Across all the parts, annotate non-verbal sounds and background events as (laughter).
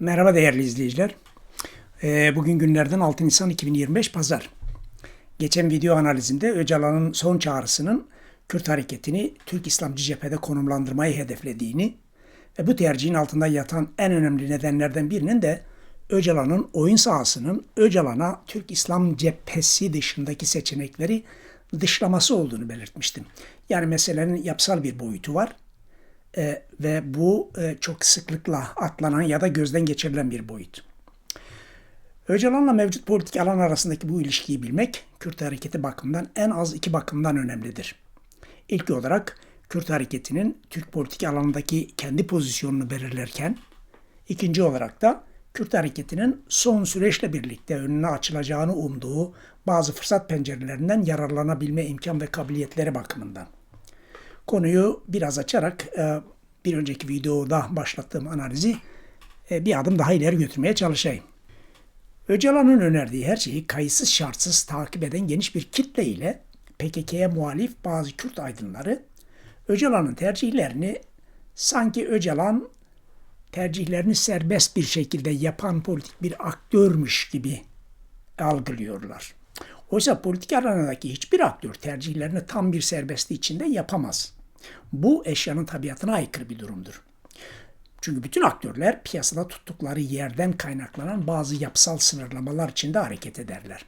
Merhaba değerli izleyiciler. Ee, Bugün günlerden 6 Nisan 2025 Pazar. Geçen video analizinde Öcalan'ın son çağrısının Kürt hareketini Türk İslamcı cephede konumlandırmayı hedeflediğini ve bu tercihin altında yatan en önemli nedenlerden birinin de Öcalan'ın oyun sahasının Öcalan'a Türk İslam cephesi dışındaki seçenekleri dışlaması olduğunu belirtmiştim. Yani meselenin yapısal bir boyutu var e, ve bu e, çok sıklıkla atlanan ya da gözden geçirilen bir boyut. Öcalan'la mevcut politik alan arasındaki bu ilişkiyi bilmek Kürt hareketi bakımından en az iki bakımdan önemlidir. İlk olarak Kürt hareketinin Türk politik alanındaki kendi pozisyonunu belirlerken, ikinci olarak da Kürt hareketinin son süreçle birlikte önüne açılacağını umduğu bazı fırsat pencerelerinden yararlanabilme imkan ve kabiliyetleri bakımından. Konuyu biraz açarak e, bir önceki videoda başlattığım analizi e, bir adım daha ileri götürmeye çalışayım. Öcalan'ın önerdiği her şeyi kayıtsız şartsız takip eden geniş bir kitle ile PKK'ye muhalif bazı Kürt aydınları Öcalan'ın tercihlerini sanki Öcalan tercihlerini serbest bir şekilde yapan politik bir aktörmüş gibi algılıyorlar. Oysa politik alanındaki hiçbir aktör tercihlerini tam bir serbestliği içinde yapamaz. Bu eşyanın tabiatına aykırı bir durumdur. Çünkü bütün aktörler piyasada tuttukları yerden kaynaklanan bazı yapısal sınırlamalar içinde hareket ederler.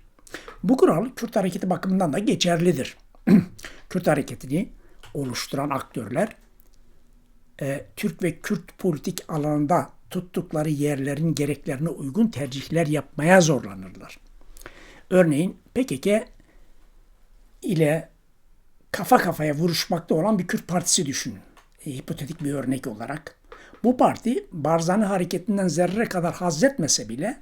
Bu kural Kürt hareketi bakımından da geçerlidir. (clears throat) Kürt hareketini oluşturan aktörler e, Türk ve Kürt politik alanında tuttukları yerlerin gereklerine uygun tercihler yapmaya zorlanırlar. Örneğin PKK ile kafa kafaya vuruşmakta olan bir Kürt partisi düşünün. E, hipotetik bir örnek olarak. Bu parti Barzani hareketinden zerre kadar haz etmese bile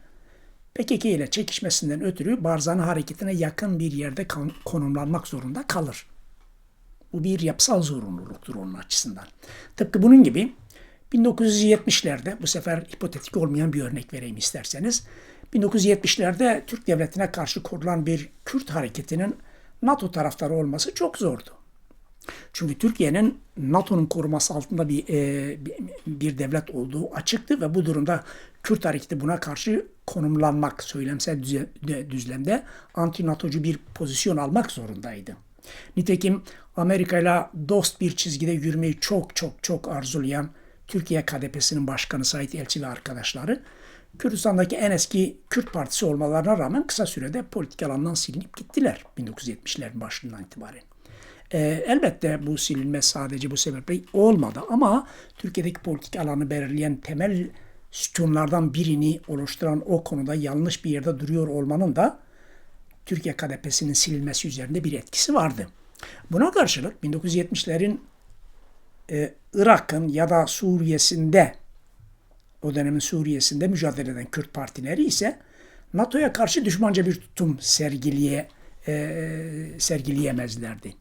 PKK ile çekişmesinden ötürü Barzani hareketine yakın bir yerde konumlanmak zorunda kalır. Bu bir yapısal zorunluluktur onun açısından. Tıpkı bunun gibi 1970'lerde bu sefer hipotetik olmayan bir örnek vereyim isterseniz. 1970'lerde Türk devletine karşı kurulan bir Kürt hareketinin NATO taraftarı olması çok zordu. Çünkü Türkiye'nin NATO'nun koruması altında bir, e, bir devlet olduğu açıktı ve bu durumda Kürt hareketi buna karşı konumlanmak, söylemsel düzlemde anti-NATO'cu bir pozisyon almak zorundaydı. Nitekim Amerika ile dost bir çizgide yürümeyi çok çok çok arzulayan Türkiye KDP'sinin başkanı Sait Elçi ve arkadaşları Kürdistan'daki en eski Kürt partisi olmalarına rağmen kısa sürede politik alandan silinip gittiler 1970'lerin başından itibaren. E, elbette bu silinme sadece bu sebeple olmadı ama Türkiye'deki politik alanı belirleyen temel sütunlardan birini oluşturan o konuda yanlış bir yerde duruyor olmanın da Türkiye KDP'sinin silinmesi üzerinde bir etkisi vardı. Buna karşılık 1970'lerin e, Irak'ın ya da Suriye'sinde o dönemin Suriye'sinde mücadele eden Kürt partileri ise NATO'ya karşı düşmanca bir tutum sergiliye, e, sergileyemezlerdi.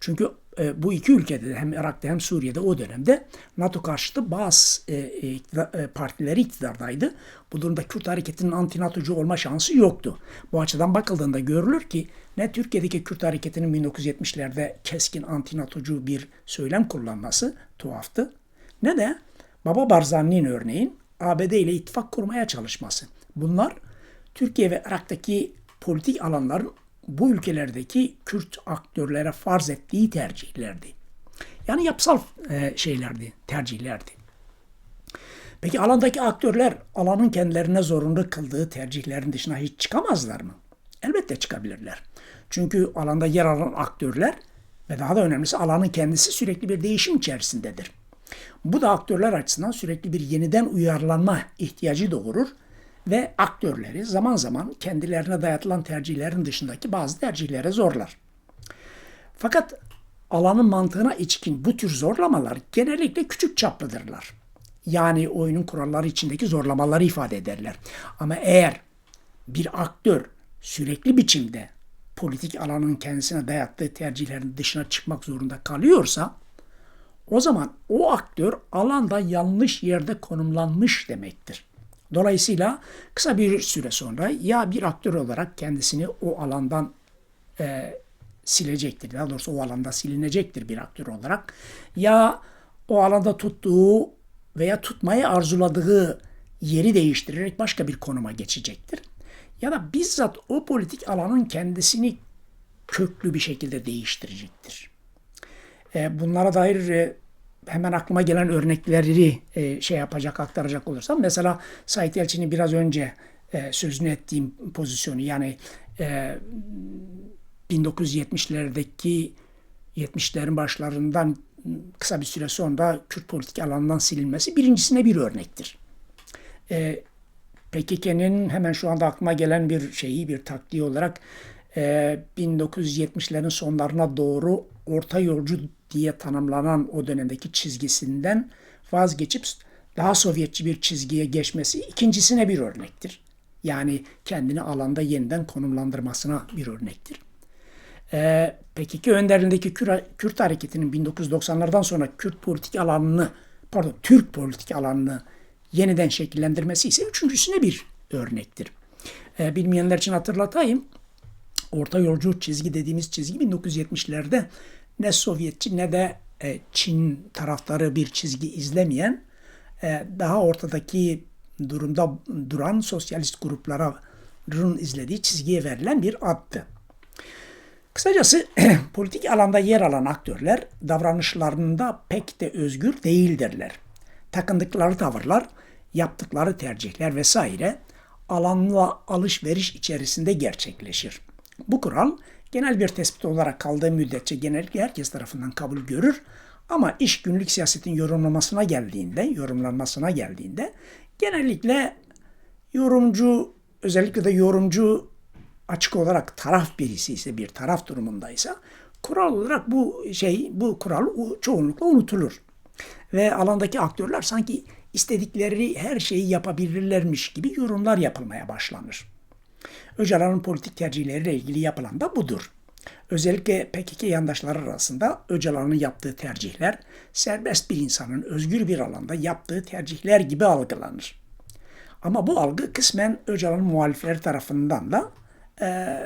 Çünkü e, bu iki ülkede de hem Irak'ta hem Suriye'de o dönemde NATO karşıtı bazı e, e, partileri iktidardaydı. Bu durumda Kürt hareketinin anti-NATO'cu olma şansı yoktu. Bu açıdan bakıldığında görülür ki ne Türkiye'deki Kürt hareketinin 1970'lerde keskin anti-NATO'cu bir söylem kullanması tuhaftı. Ne de Baba Barzani'nin örneğin ABD ile ittifak kurmaya çalışması. Bunlar Türkiye ve Irak'taki politik alanların bu ülkelerdeki Kürt aktörlere farz ettiği tercihlerdi. Yani yapısal e, şeylerdi, tercihlerdi. Peki alandaki aktörler alanın kendilerine zorunlu kıldığı tercihlerin dışına hiç çıkamazlar mı? Elbette çıkabilirler. Çünkü alanda yer alan aktörler ve daha da önemlisi alanın kendisi sürekli bir değişim içerisindedir. Bu da aktörler açısından sürekli bir yeniden uyarlanma ihtiyacı doğurur ve aktörleri zaman zaman kendilerine dayatılan tercihlerin dışındaki bazı tercihlere zorlar. Fakat alanın mantığına içkin bu tür zorlamalar genellikle küçük çaplıdırlar. Yani oyunun kuralları içindeki zorlamaları ifade ederler. Ama eğer bir aktör sürekli biçimde politik alanın kendisine dayattığı tercihlerin dışına çıkmak zorunda kalıyorsa o zaman o aktör alanda yanlış yerde konumlanmış demektir. Dolayısıyla kısa bir süre sonra ya bir aktör olarak kendisini o alandan e, silecektir. Daha doğrusu o alanda silinecektir bir aktör olarak. Ya o alanda tuttuğu veya tutmayı arzuladığı yeri değiştirerek başka bir konuma geçecektir. Ya da bizzat o politik alanın kendisini köklü bir şekilde değiştirecektir. E, bunlara dair e, hemen aklıma gelen örnekleri e, şey yapacak, aktaracak olursam mesela Sait Yelçin'in biraz önce sözünü ettiğim pozisyonu yani 1970'lerdeki 70'lerin başlarından kısa bir süre sonra Kürt politik alanından silinmesi birincisine bir örnektir. E, PKK'nin hemen şu anda aklıma gelen bir şeyi, bir taktiği olarak e, 1970'lerin sonlarına doğru orta yolcu diye tanımlanan o dönemdeki çizgisinden vazgeçip daha Sovyetçi bir çizgiye geçmesi ikincisine bir örnektir. Yani kendini alanda yeniden konumlandırmasına bir örnektir. Ee, PKK önderliğindeki Kürt hareketinin 1990'lardan sonra Kürt politik alanını, pardon Türk politik alanını yeniden şekillendirmesi ise üçüncüsüne bir örnektir. Ee, bilmeyenler için hatırlatayım. Orta yolcu çizgi dediğimiz çizgi 1970'lerde ne Sovyetçi ne de e, Çin taraftarı bir çizgi izlemeyen e, daha ortadaki durumda duran sosyalist grupların izlediği çizgiye verilen bir addı. Kısacası (clears throat) politik alanda yer alan aktörler davranışlarında pek de özgür değildirler. Takındıkları tavırlar, yaptıkları tercihler vesaire alanla alışveriş içerisinde gerçekleşir. Bu kural genel bir tespit olarak kaldığı müddetçe genellikle herkes tarafından kabul görür ama iş günlük siyasetin yorumlamasına geldiğinde, yorumlanmasına geldiğinde genellikle yorumcu özellikle de yorumcu açık olarak taraf birisi ise bir taraf durumundaysa kural olarak bu şey bu kural çoğunlukla unutulur. Ve alandaki aktörler sanki istedikleri her şeyi yapabilirlermiş gibi yorumlar yapılmaya başlanır. Öcalan'ın politik tercihleriyle ilgili yapılan da budur. Özellikle PKK yandaşları arasında Öcalan'ın yaptığı tercihler serbest bir insanın özgür bir alanda yaptığı tercihler gibi algılanır. Ama bu algı kısmen Öcalan'ın muhalifleri tarafından da e,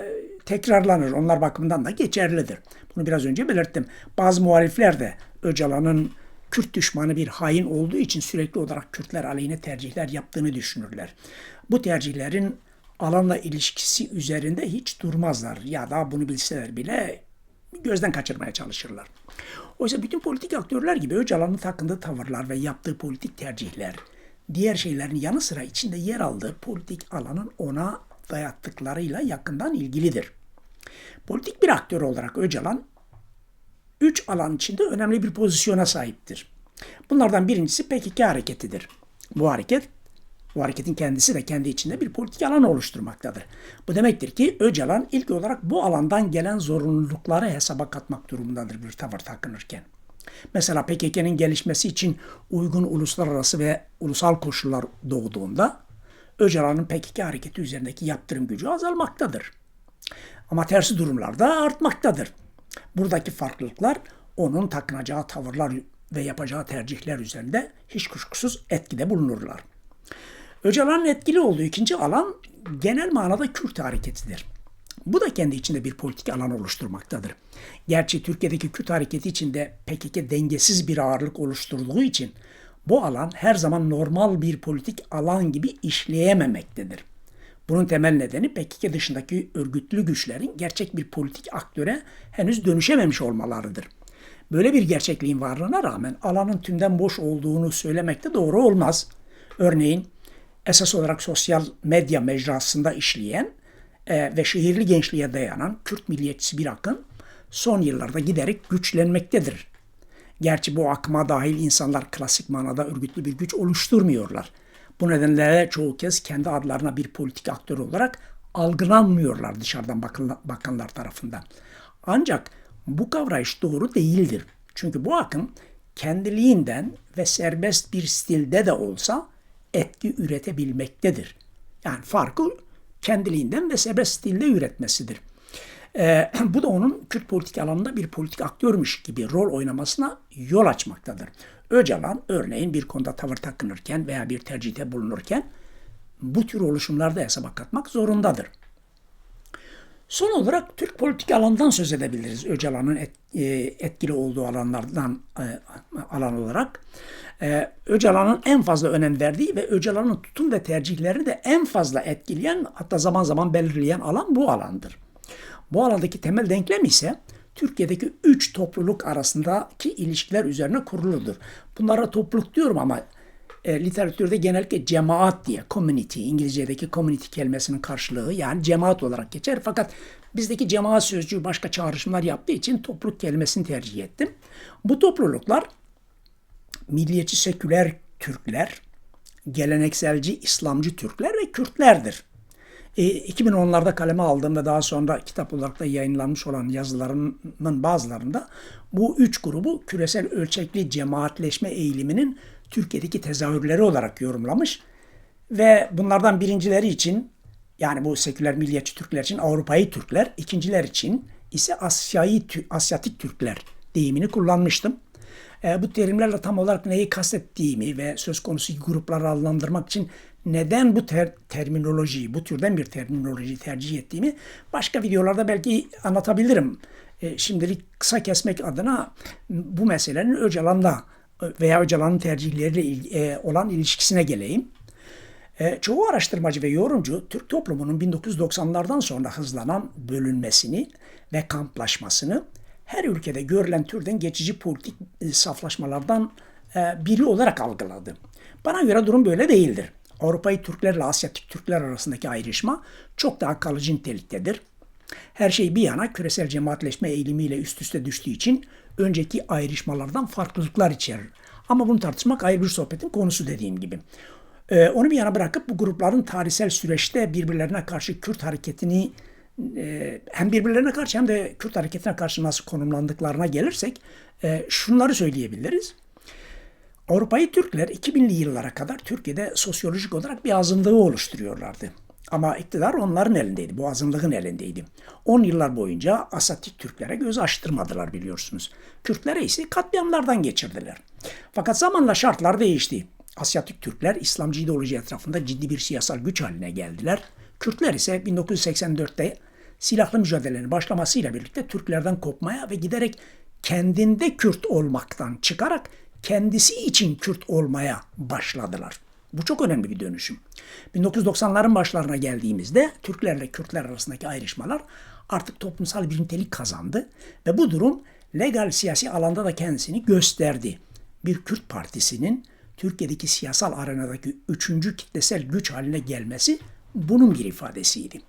tekrarlanır. Onlar bakımından da geçerlidir. Bunu biraz önce belirttim. Bazı muhalifler de Öcalan'ın Kürt düşmanı bir hain olduğu için sürekli olarak Kürtler aleyhine tercihler yaptığını düşünürler. Bu tercihlerin alanla ilişkisi üzerinde hiç durmazlar ya da bunu bilseler bile gözden kaçırmaya çalışırlar. Oysa bütün politik aktörler gibi Öcalan'ın takındığı tavırlar ve yaptığı politik tercihler diğer şeylerin yanı sıra içinde yer aldığı politik alanın ona dayattıklarıyla yakından ilgilidir. Politik bir aktör olarak Öcalan üç alan içinde önemli bir pozisyona sahiptir. Bunlardan birincisi PKK hareketidir. Bu hareket bu hareketin kendisi de kendi içinde bir politik alan oluşturmaktadır. Bu demektir ki Öcalan ilk olarak bu alandan gelen zorunlulukları hesaba katmak durumundadır bir tavır takınırken. Mesela PKK'nın gelişmesi için uygun uluslararası ve ulusal koşullar doğduğunda Öcalan'ın PKK hareketi üzerindeki yaptırım gücü azalmaktadır. Ama tersi durumlarda artmaktadır. Buradaki farklılıklar onun takınacağı tavırlar ve yapacağı tercihler üzerinde hiç kuşkusuz etkide bulunurlar. Öcalan'ın etkili olduğu ikinci alan genel manada Kürt hareketidir. Bu da kendi içinde bir politik alan oluşturmaktadır. Gerçi Türkiye'deki Kürt hareketi içinde PKK dengesiz bir ağırlık oluşturduğu için bu alan her zaman normal bir politik alan gibi işleyememektedir. Bunun temel nedeni PKK dışındaki örgütlü güçlerin gerçek bir politik aktöre henüz dönüşememiş olmalarıdır. Böyle bir gerçekliğin varlığına rağmen alanın tümden boş olduğunu söylemek de doğru olmaz. Örneğin esas olarak sosyal medya mecrasında işleyen e, ve şehirli gençliğe dayanan Kürt milliyetçisi bir akım son yıllarda giderek güçlenmektedir. Gerçi bu akıma dahil insanlar klasik manada örgütlü bir güç oluşturmuyorlar. Bu nedenle çoğu kez kendi adlarına bir politik aktör olarak algılanmıyorlar dışarıdan bakanlar tarafından. Ancak bu kavrayış doğru değildir. Çünkü bu akım kendiliğinden ve serbest bir stilde de olsa etki üretebilmektedir. Yani farkı kendiliğinden ve serbest stilde üretmesidir. Ee, (clears throat) bu da onun Kürt politik alanında bir politik aktörmüş gibi rol oynamasına yol açmaktadır. Öcalan örneğin bir konuda tavır takınırken veya bir tercihte bulunurken bu tür oluşumlarda hesaba katmak zorundadır. Son olarak Türk politik alandan söz edebiliriz Öcalan'ın et, e, etkili olduğu alanlardan e, alan olarak. E, Öcalan'ın en fazla önem verdiği ve Öcalan'ın tutum ve tercihlerini de en fazla etkileyen hatta zaman zaman belirleyen alan bu alandır. Bu alandaki temel denklem ise Türkiye'deki üç topluluk arasındaki ilişkiler üzerine kuruludur. Bunlara topluluk diyorum ama e, literatürde genellikle cemaat diye, community, İngilizce'deki community kelimesinin karşılığı yani cemaat olarak geçer. Fakat bizdeki cemaat sözcüğü başka çağrışımlar yaptığı için topluluk kelimesini tercih ettim. Bu topluluklar milliyetçi seküler Türkler, gelenekselci İslamcı Türkler ve Kürtlerdir. E, 2010'larda kaleme aldığım ve daha sonra kitap olarak da yayınlanmış olan yazılarımın bazılarında bu üç grubu küresel ölçekli cemaatleşme eğiliminin Türkiye'deki tezahürleri olarak yorumlamış ve bunlardan birincileri için yani bu seküler milliyetçi Türkler için Avrupa'yı Türkler, ikinciler için ise Asya'yı Asyatik Türkler deyimini kullanmıştım. E, bu terimlerle tam olarak neyi kastettiğimi ve söz konusu grupları adlandırmak için neden bu ter, terminolojiyi, bu türden bir terminolojiyi tercih ettiğimi başka videolarda belki anlatabilirim. E, şimdilik kısa kesmek adına bu meselenin Öcalan'da veya Öcalan'ın tercihleriyle e, olan ilişkisine geleyim. E, çoğu araştırmacı ve yorumcu Türk toplumunun 1990'lardan sonra hızlanan bölünmesini ve kamplaşmasını her ülkede görülen türden geçici politik e, saflaşmalardan biri olarak algıladı. Bana göre durum böyle değildir. Avrupa'yı Türklerle Asyatik Türkler arasındaki ayrışma çok daha kalıcı niteliktedir. Her şey bir yana küresel cemaatleşme eğilimiyle üst üste düştüğü için önceki ayrışmalardan farklılıklar içerir. Ama bunu tartışmak ayrı bir sohbetin konusu dediğim gibi. Ee, onu bir yana bırakıp bu grupların tarihsel süreçte birbirlerine karşı Kürt hareketini e, hem birbirlerine karşı hem de Kürt hareketine karşı nasıl konumlandıklarına gelirsek e, şunları söyleyebiliriz. Avrupa'yı Türkler 2000'li yıllara kadar Türkiye'de sosyolojik olarak bir azınlığı oluşturuyorlardı. Ama iktidar onların elindeydi, bu azınlığın elindeydi. 10 yıllar boyunca Asatik Türklere göz açtırmadılar biliyorsunuz. Kürtlere ise katliamlardan geçirdiler. Fakat zamanla şartlar değişti. Asyatik Türkler İslamcı ideoloji etrafında ciddi bir siyasal güç haline geldiler. Kürtler ise 1984'te silahlı mücadelelerin başlamasıyla birlikte Türklerden kopmaya ve giderek kendinde Kürt olmaktan çıkarak kendisi için Kürt olmaya başladılar. Bu çok önemli bir dönüşüm. 1990'ların başlarına geldiğimizde Türklerle Kürtler arasındaki ayrışmalar artık toplumsal bir nitelik kazandı ve bu durum legal siyasi alanda da kendisini gösterdi. Bir Kürt partisinin Türkiye'deki siyasal arenadaki üçüncü kitlesel güç haline gelmesi bunun bir ifadesiydi.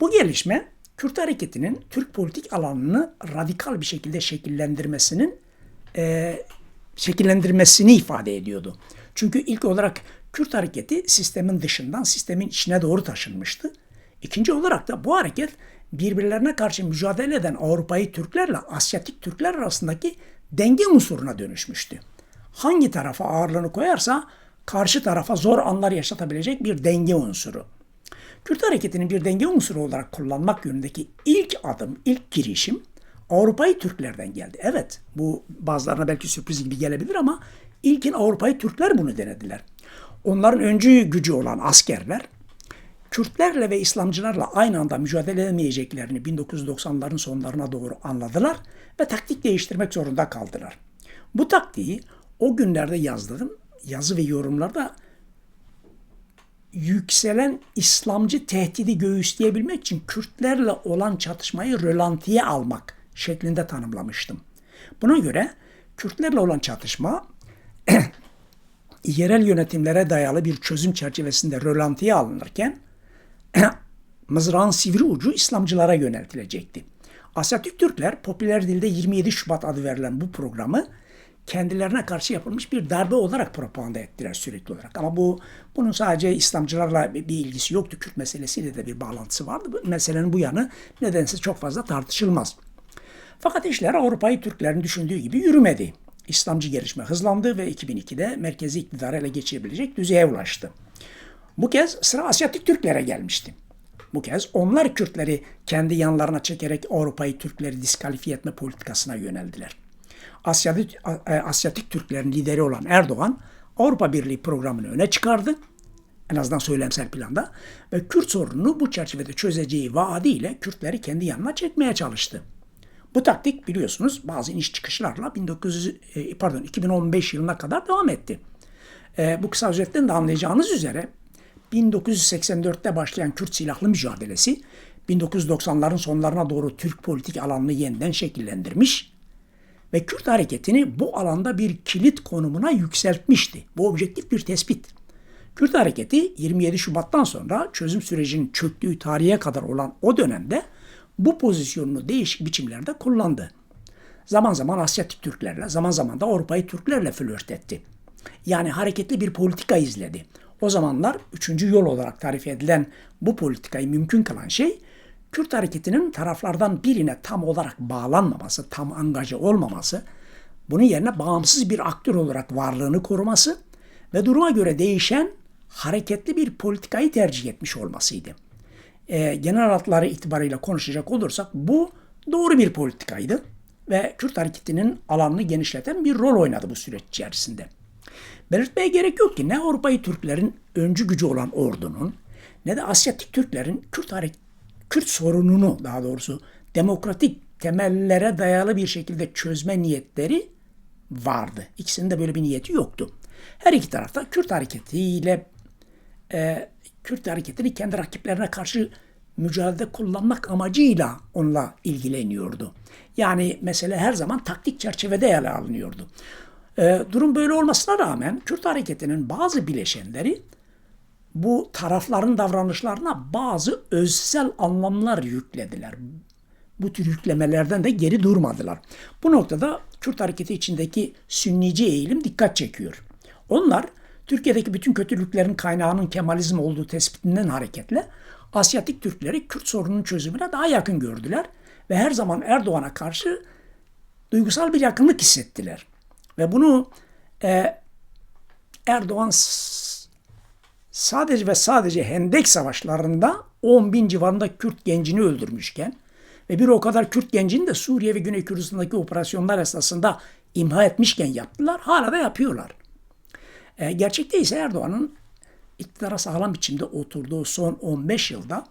Bu gelişme Kürt hareketinin Türk politik alanını radikal bir şekilde şekillendirmesinin e, şekillendirmesini ifade ediyordu. Çünkü ilk olarak Kürt hareketi sistemin dışından sistemin içine doğru taşınmıştı. İkinci olarak da bu hareket birbirlerine karşı mücadele eden Avrupa'yı Türklerle Asyatik Türkler arasındaki denge unsuruna dönüşmüştü. Hangi tarafa ağırlığını koyarsa karşı tarafa zor anlar yaşatabilecek bir denge unsuru. Kürt hareketinin bir denge unsuru olarak kullanmak yönündeki ilk adım, ilk girişim Avrupa'yı Türklerden geldi. Evet bu bazılarına belki sürpriz gibi gelebilir ama ilkin Avrupa'yı Türkler bunu denediler. Onların öncü gücü olan askerler Kürtlerle ve İslamcılarla aynı anda mücadele edemeyeceklerini 1990'ların sonlarına doğru anladılar ve taktik değiştirmek zorunda kaldılar. Bu taktiği o günlerde yazdığım yazı ve yorumlarda yükselen İslamcı tehdidi göğüsleyebilmek için Kürtlerle olan çatışmayı rölantiye almak şeklinde tanımlamıştım. Buna göre Kürtlerle olan çatışma (clears throat) yerel yönetimlere dayalı bir çözüm çerçevesinde rölantiye alınırken (clears throat) mızrağın sivri ucu İslamcılara yöneltilecekti. Asyatürk Türkler popüler dilde 27 Şubat adı verilen bu programı kendilerine karşı yapılmış bir darbe olarak propaganda ettiler sürekli olarak. Ama bu bunun sadece İslamcılarla bir ilgisi yoktu. Kürt meselesiyle de bir bağlantısı vardı. Bu meselenin bu yanı nedense çok fazla tartışılmaz. Fakat işler Avrupa'yı Türklerin düşündüğü gibi yürümedi. İslamcı gelişme hızlandı ve 2002'de merkezi iktidarı ele geçirebilecek düzeye ulaştı. Bu kez sıra Asyatik Türklere gelmişti. Bu kez onlar Kürtleri kendi yanlarına çekerek Avrupa'yı Türkleri diskalifiye etme politikasına yöneldiler. Asyatik, e, Asyatik Türklerin lideri olan Erdoğan Avrupa Birliği programını öne çıkardı En azından söylemsel planda. Ve Kürt sorununu bu çerçevede çözeceği vaadiyle Kürtleri kendi yanına çekmeye çalıştı. Bu taktik biliyorsunuz bazı iniş çıkışlarla 1900 e, pardon 2015 yılına kadar devam etti. E, bu kısa özetten de anlayacağınız üzere 1984'te başlayan Kürt silahlı mücadelesi 1990'ların sonlarına doğru Türk politik alanını yeniden şekillendirmiş ve Kürt hareketini bu alanda bir kilit konumuna yükseltmişti. Bu objektif bir tespit. Kürt hareketi 27 Şubat'tan sonra çözüm sürecinin çöktüğü tarihe kadar olan o dönemde bu pozisyonunu değişik biçimlerde kullandı. Zaman zaman Asyatik Türklerle, zaman zaman da Avrupa'yı Türklerle flört etti. Yani hareketli bir politika izledi. O zamanlar üçüncü yol olarak tarif edilen bu politikayı mümkün kılan şey Kürt hareketinin taraflardan birine tam olarak bağlanmaması, tam angaja olmaması, bunun yerine bağımsız bir aktör olarak varlığını koruması ve duruma göre değişen hareketli bir politikayı tercih etmiş olmasıydı. E, genel hatları itibariyle konuşacak olursak bu doğru bir politikaydı ve Kürt hareketinin alanını genişleten bir rol oynadı bu süreç içerisinde. Belirtmeye gerek yok ki ne Avrupa'yı Türklerin öncü gücü olan ordunun ne de Asyatik Türklerin Kürt, Kürt sorununu daha doğrusu demokratik temellere dayalı bir şekilde çözme niyetleri vardı. İkisinin de böyle bir niyeti yoktu. Her iki tarafta Kürt hareketiyle e, Kürt hareketini kendi rakiplerine karşı mücadele kullanmak amacıyla onunla ilgileniyordu. Yani mesele her zaman taktik çerçevede ele alınıyordu. E, durum böyle olmasına rağmen Kürt hareketinin bazı bileşenleri bu tarafların davranışlarına bazı özsel anlamlar yüklediler. Bu tür yüklemelerden de geri durmadılar. Bu noktada Kürt hareketi içindeki sünnici eğilim dikkat çekiyor. Onlar Türkiye'deki bütün kötülüklerin kaynağının Kemalizm olduğu tespitinden hareketle Asyatik Türkleri Kürt sorununun çözümüne daha yakın gördüler ve her zaman Erdoğan'a karşı duygusal bir yakınlık hissettiler. Ve bunu e, Erdoğan sadece ve sadece Hendek savaşlarında 10 bin civarında Kürt gencini öldürmüşken ve bir o kadar Kürt gencini de Suriye ve Güney Kürdistan'daki operasyonlar esnasında imha etmişken yaptılar. Hala da yapıyorlar. E, gerçekte ise Erdoğan'ın iktidara sağlam biçimde oturduğu son 15 yılda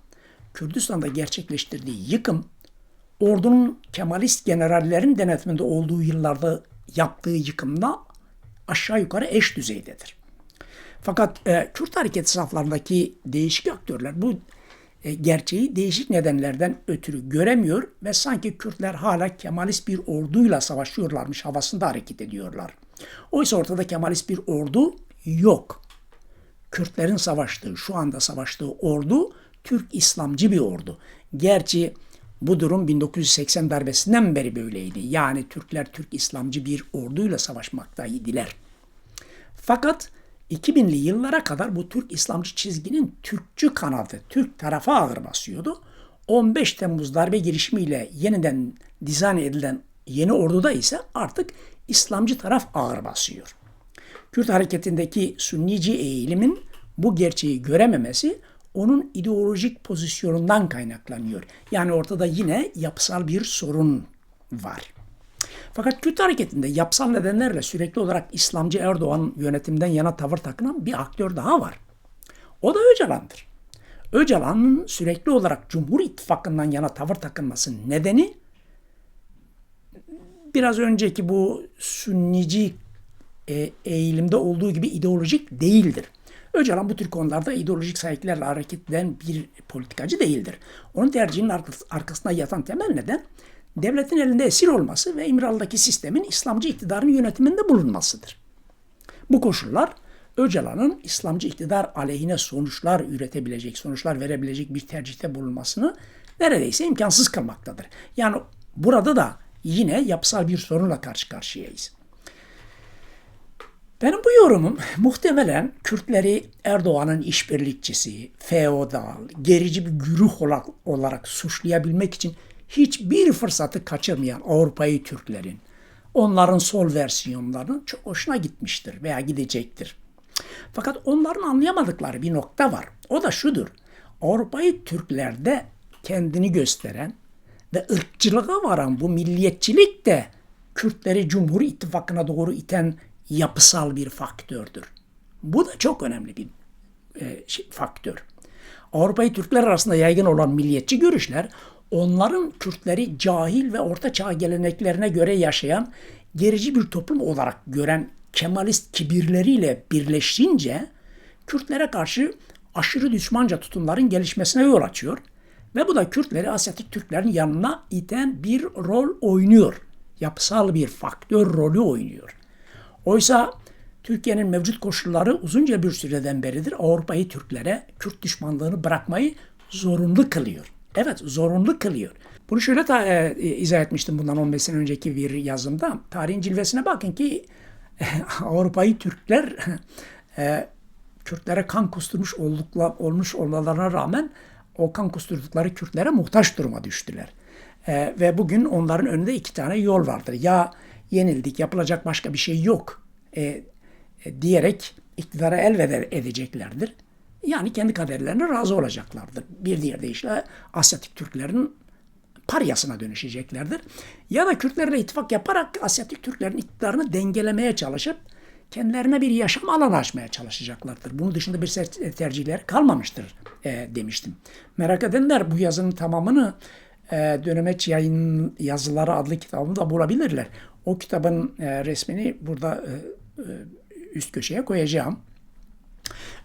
Kürdistan'da gerçekleştirdiği yıkım ordunun Kemalist generallerin denetiminde olduğu yıllarda yaptığı yıkımla aşağı yukarı eş düzeydedir. Fakat e, Kürt hareketi saflarındaki değişik aktörler bu e, gerçeği değişik nedenlerden ötürü göremiyor ve sanki Kürtler hala Kemalist bir orduyla savaşıyorlarmış havasında hareket ediyorlar. Oysa ortada Kemalist bir ordu yok. Kürtlerin savaştığı, şu anda savaştığı ordu Türk İslamcı bir ordu. Gerçi bu durum 1980 darbesinden beri böyleydi. Yani Türkler Türk İslamcı bir orduyla savaşmaktaydılar. Fakat 2000'li yıllara kadar bu Türk İslamcı çizginin Türkçü kanadı, Türk tarafa ağır basıyordu. 15 Temmuz darbe girişimiyle yeniden dizayn edilen yeni orduda ise artık İslamcı taraf ağır basıyor. Kürt hareketindeki sünnici eğilimin bu gerçeği görememesi onun ideolojik pozisyonundan kaynaklanıyor. Yani ortada yine yapısal bir sorun var. Fakat Kürt hareketinde yapısal nedenlerle sürekli olarak İslamcı Erdoğan yönetimden yana tavır takınan bir aktör daha var. O da Öcalan'dır. Öcalan'ın sürekli olarak Cumhur İttifakı'ndan yana tavır takınmasının nedeni biraz önceki bu sünnici e, eğilimde olduğu gibi ideolojik değildir. Öcalan bu tür konularda ideolojik sahiplerle hareket eden bir politikacı değildir. Onun tercihinin arkasında yatan temel neden devletin elinde esir olması ve İmralı'daki sistemin İslamcı iktidarın yönetiminde bulunmasıdır. Bu koşullar Öcalan'ın İslamcı iktidar aleyhine sonuçlar üretebilecek, sonuçlar verebilecek bir tercihte bulunmasını neredeyse imkansız kılmaktadır. Yani burada da yine yapısal bir sorunla karşı karşıyayız. Benim bu yorumum muhtemelen Kürtleri Erdoğan'ın işbirlikçisi, feodal, gerici bir güruh olarak, olarak suçlayabilmek için hiçbir fırsatı kaçırmayan Avrupa'yı Türklerin, onların sol versiyonlarının çok hoşuna gitmiştir veya gidecektir. Fakat onların anlayamadıkları bir nokta var. O da şudur. Avrupa'yı Türklerde kendini gösteren ve ırkçılığa varan bu milliyetçilik de Kürtleri Cumhur İttifakı'na doğru iten yapısal bir faktördür. Bu da çok önemli bir e, şey, faktör. Avrupa'yı Türkler arasında yaygın olan milliyetçi görüşler onların Kürtleri cahil ve orta çağ geleneklerine göre yaşayan gerici bir toplum olarak gören Kemalist kibirleriyle birleşince Kürtlere karşı aşırı düşmanca tutumların gelişmesine yol açıyor ve bu da Kürtleri Asyatik Türklerin yanına iten bir rol oynuyor. Yapısal bir faktör rolü oynuyor. Oysa Türkiye'nin mevcut koşulları uzunca bir süreden beridir Avrupa'yı Türklere Kürt düşmanlığını bırakmayı zorunlu kılıyor. Evet zorunlu kılıyor. Bunu şöyle ta, e, izah etmiştim bundan 15 sene önceki bir yazımda. Tarihin cilvesine bakın ki (laughs) Avrupa'yı Türkler (laughs) e, Kürtlere kan kusturmuş oldukla, olmuş olmalarına rağmen o kan kusturdukları Kürtlere muhtaç duruma düştüler. E, ve bugün onların önünde iki tane yol vardır. Ya yenildik, yapılacak başka bir şey yok e, e, diyerek iktidara elveda edeceklerdir. Yani kendi kaderlerine razı olacaklardır. Bir diğer deyişle Asyatik Türklerin paryasına dönüşeceklerdir. Ya da Kürtlerle ittifak yaparak Asyatik Türklerin iktidarını dengelemeye çalışıp kendilerine bir yaşam alanı açmaya çalışacaklardır. Bunun dışında bir tercihler kalmamıştır e, demiştim. Merak edenler bu yazının tamamını e, Dönemeç Yayın Yazıları adlı kitabımda bulabilirler. O kitabın e, resmini burada e, e, üst köşeye koyacağım.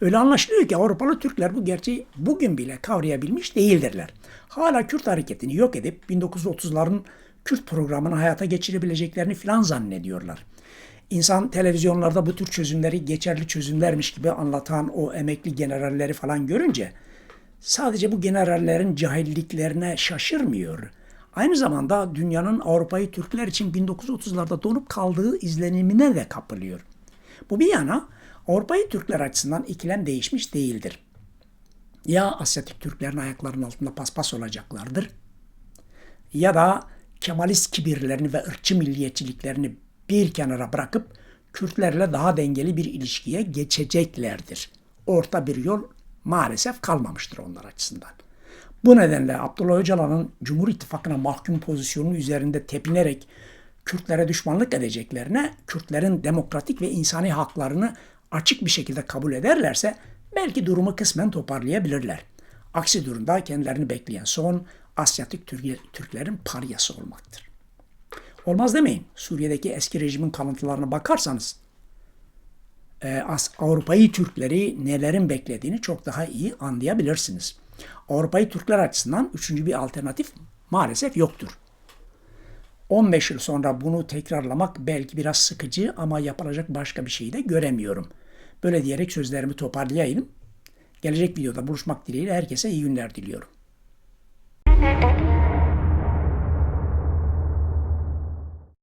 Öyle anlaşılıyor ki Avrupalı Türkler bu gerçeği bugün bile kavrayabilmiş değildirler. Hala Kürt hareketini yok edip 1930'ların Kürt programını hayata geçirebileceklerini filan zannediyorlar. İnsan televizyonlarda bu tür çözümleri geçerli çözümlermiş gibi anlatan o emekli generalleri falan görünce sadece bu generallerin cahilliklerine şaşırmıyor. Aynı zamanda dünyanın Avrupa'yı Türkler için 1930'larda donup kaldığı izlenimine de kapılıyor. Bu bir yana Avrupa'yı Türkler açısından ikilem değişmiş değildir. Ya Asyatik Türklerin ayaklarının altında paspas olacaklardır ya da Kemalist kibirlerini ve ırkçı milliyetçiliklerini bir kenara bırakıp Kürtlerle daha dengeli bir ilişkiye geçeceklerdir. Orta bir yol maalesef kalmamıştır onlar açısından. Bu nedenle Abdullah Öcalan'ın Cumhur İttifakı'na mahkum pozisyonu üzerinde tepinerek Kürtlere düşmanlık edeceklerine Kürtlerin demokratik ve insani haklarını açık bir şekilde kabul ederlerse belki durumu kısmen toparlayabilirler. Aksi durumda kendilerini bekleyen son Asyatik Türklerin paryası olmaktır. Olmaz demeyin. Suriye'deki eski rejimin kalıntılarına bakarsanız e, Avrupa'yı Türkleri nelerin beklediğini çok daha iyi anlayabilirsiniz. Avrupa'yı Türkler açısından üçüncü bir alternatif maalesef yoktur. 15 yıl sonra bunu tekrarlamak belki biraz sıkıcı ama yapılacak başka bir şey de göremiyorum. Böyle diyerek sözlerimi toparlayayım. Gelecek videoda buluşmak dileğiyle herkese iyi günler diliyorum.